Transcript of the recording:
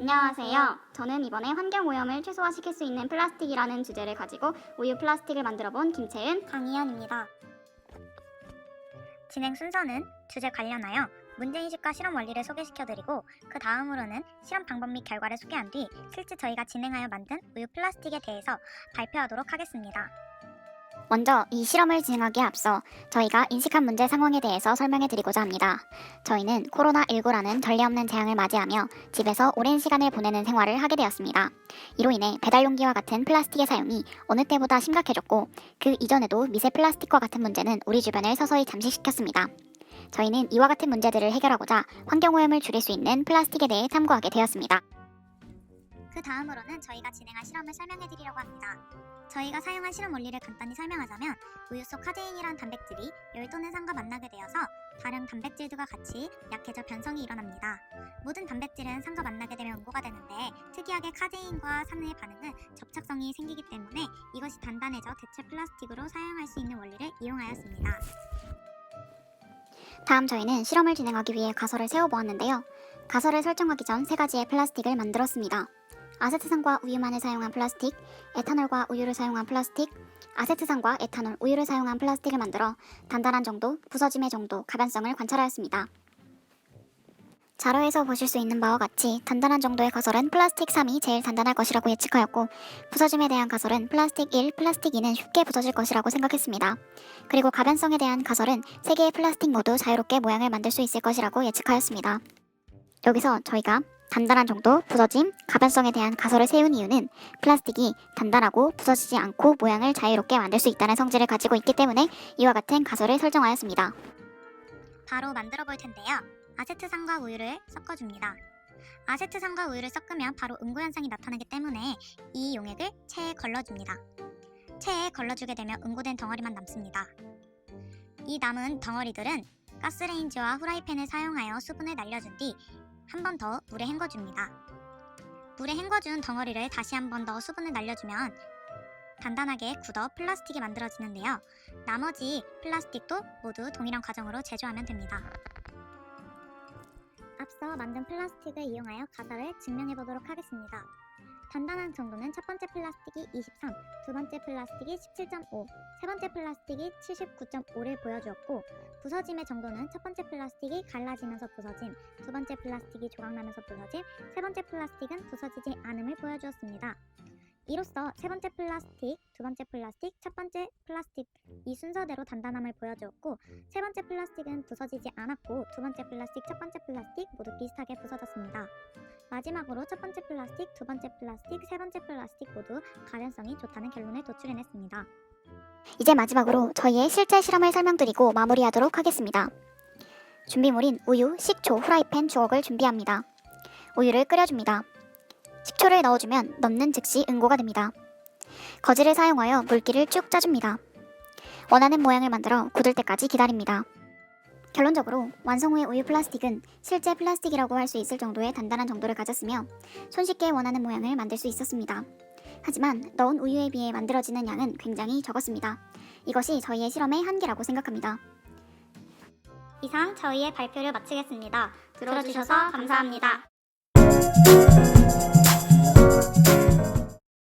안녕하세요. 저는 이번에 환경 오염을 최소화시킬 수 있는 플라스틱이라는 주제를 가지고 우유 플라스틱을 만들어 본 김채은, 강희연입니다. 진행 순서는 주제 관련하여 문제인식과 실험 원리를 소개시켜드리고 그 다음으로는 실험 방법 및 결과를 소개한 뒤 실제 저희가 진행하여 만든 우유 플라스틱에 대해서 발표하도록 하겠습니다. 먼저 이 실험을 진행하기에 앞서 저희가 인식한 문제 상황에 대해서 설명해 드리고자 합니다. 저희는 코로나19라는 전례 없는 재앙을 맞이하며 집에서 오랜 시간을 보내는 생활을 하게 되었습니다. 이로 인해 배달 용기와 같은 플라스틱의 사용이 어느 때보다 심각해졌고 그 이전에도 미세 플라스틱과 같은 문제는 우리 주변을 서서히 잠식시켰습니다. 저희는 이와 같은 문제들을 해결하고자 환경오염을 줄일 수 있는 플라스틱에 대해 탐구하게 되었습니다. 그 다음으로는 저희가 진행한 실험을 설명해 드리려고 합니다. 저희가 사용한 실험 원리를 간단히 설명하자면 우유 속 카제인이란 단백질이 열 또는 산과 만나게 되어서 다른 단백질들과 같이 약해져 변성이 일어납니다. 모든 단백질은 산과 만나게 되면 응고가 되는데 특이하게 카제인과 산의 반응은 접착성이 생기기 때문에 이것이 단단해져 대체 플라스틱으로 사용할 수 있는 원리를 이용하였습니다. 다음 저희는 실험을 진행하기 위해 가설을 세워보았는데요. 가설을 설정하기 전 세 가지의 플라스틱을 만들었습니다. 아세트산과 우유만을 사용한 플라스틱, 에탄올과 우유를 사용한 플라스틱, 아세트산과 에탄올, 우유를 사용한 플라스틱을 만들어 단단한 정도, 부서짐의 정도, 가변성을 관찰하였습니다. 자료에서 보실 수 있는 바와 같이 단단한 정도의 가설은 플라스틱 3이 제일 단단할 것이라고 예측하였고 부서짐에 대한 가설은 플라스틱 1, 플라스틱 2는 쉽게 부서질 것이라고 생각했습니다. 그리고 가변성에 대한 가설은 세 개의 플라스틱 모두 자유롭게 모양을 만들 수 있을 것이라고 예측하였습니다. 여기서 저희가 단단한 정도, 부서짐, 가변성에 대한 가설을 세운 이유는 플라스틱이 단단하고 부서지지 않고 모양을 자유롭게 만들 수 있다는 성질을 가지고 있기 때문에 이와 같은 가설을 설정하였습니다. 바로 만들어 볼 텐데요. 아세트산과 우유를 섞어줍니다. 아세트산과 우유를 섞으면 바로 응고 현상이 나타나기 때문에 이 용액을 체에 걸러줍니다. 체에 걸러주게 되면 응고된 덩어리만 남습니다. 이 남은 덩어리들은 가스레인지와 후라이팬을 사용하여 수분을 날려준 뒤 한 번 더 물에 헹궈줍니다. 물에 헹궈준 덩어리를 다시 한 번 더 수분을 날려주면 단단하게 굳어 플라스틱이 만들어지는데요. 나머지 플라스틱도 모두 동일한 과정으로 제조하면 됩니다. 앞서 만든 플라스틱을 이용하여 가설을 증명해 보도록 하겠습니다. 단단한 정도는 첫 번째 플라스틱이 23, 두 번째 플라스틱이 17.5, 세 번째 플라스틱이 79.5를 보여주었고 부서짐의 정도는 첫 번째 플라스틱이 갈라지면서 부서짐, 두 번째 플라스틱이 조각나면서 부서짐, 세 번째 플라스틱은 부서지지 않음을 보여주었습니다. 이로써 세 번째 플라스틱, 두 번째 플라스틱, 첫 번째 플라스틱 이 순서대로 단단함을 보여주었고 세 번째 플라스틱은 부서지지 않았고 두 번째 플라스틱, 첫 번째 플라스틱 모두 비슷하게 부서졌습니다. 마지막으로 첫 번째 플라스틱, 두 번째 플라스틱, 세 번째 플라스틱 모두 가변성이 좋다는 결론을 도출해냈습니다. 이제 마지막으로 저희의 실제 실험을 설명드리고 마무리하도록 하겠습니다. 준비물인 우유, 식초, 후라이팬, 주걱을 준비합니다. 우유를 끓여줍니다. 식초를 넣어주면 넣는 즉시 응고가 됩니다. 거즈를 사용하여 물기를 쭉 짜줍니다. 원하는 모양을 만들어 굳을 때까지 기다립니다. 결론적으로 완성 후의 우유 플라스틱은 실제 플라스틱이라고 할 수 있을 정도의 단단한 정도를 가졌으며 손쉽게 원하는 모양을 만들 수 있었습니다. 하지만 넣은 우유에 비해 만들어지는 양은 굉장히 적었습니다. 이것이 저희의 실험의 한계라고 생각합니다. 이상 저희의 발표를 마치겠습니다. 들어주셔서 감사합니다. Música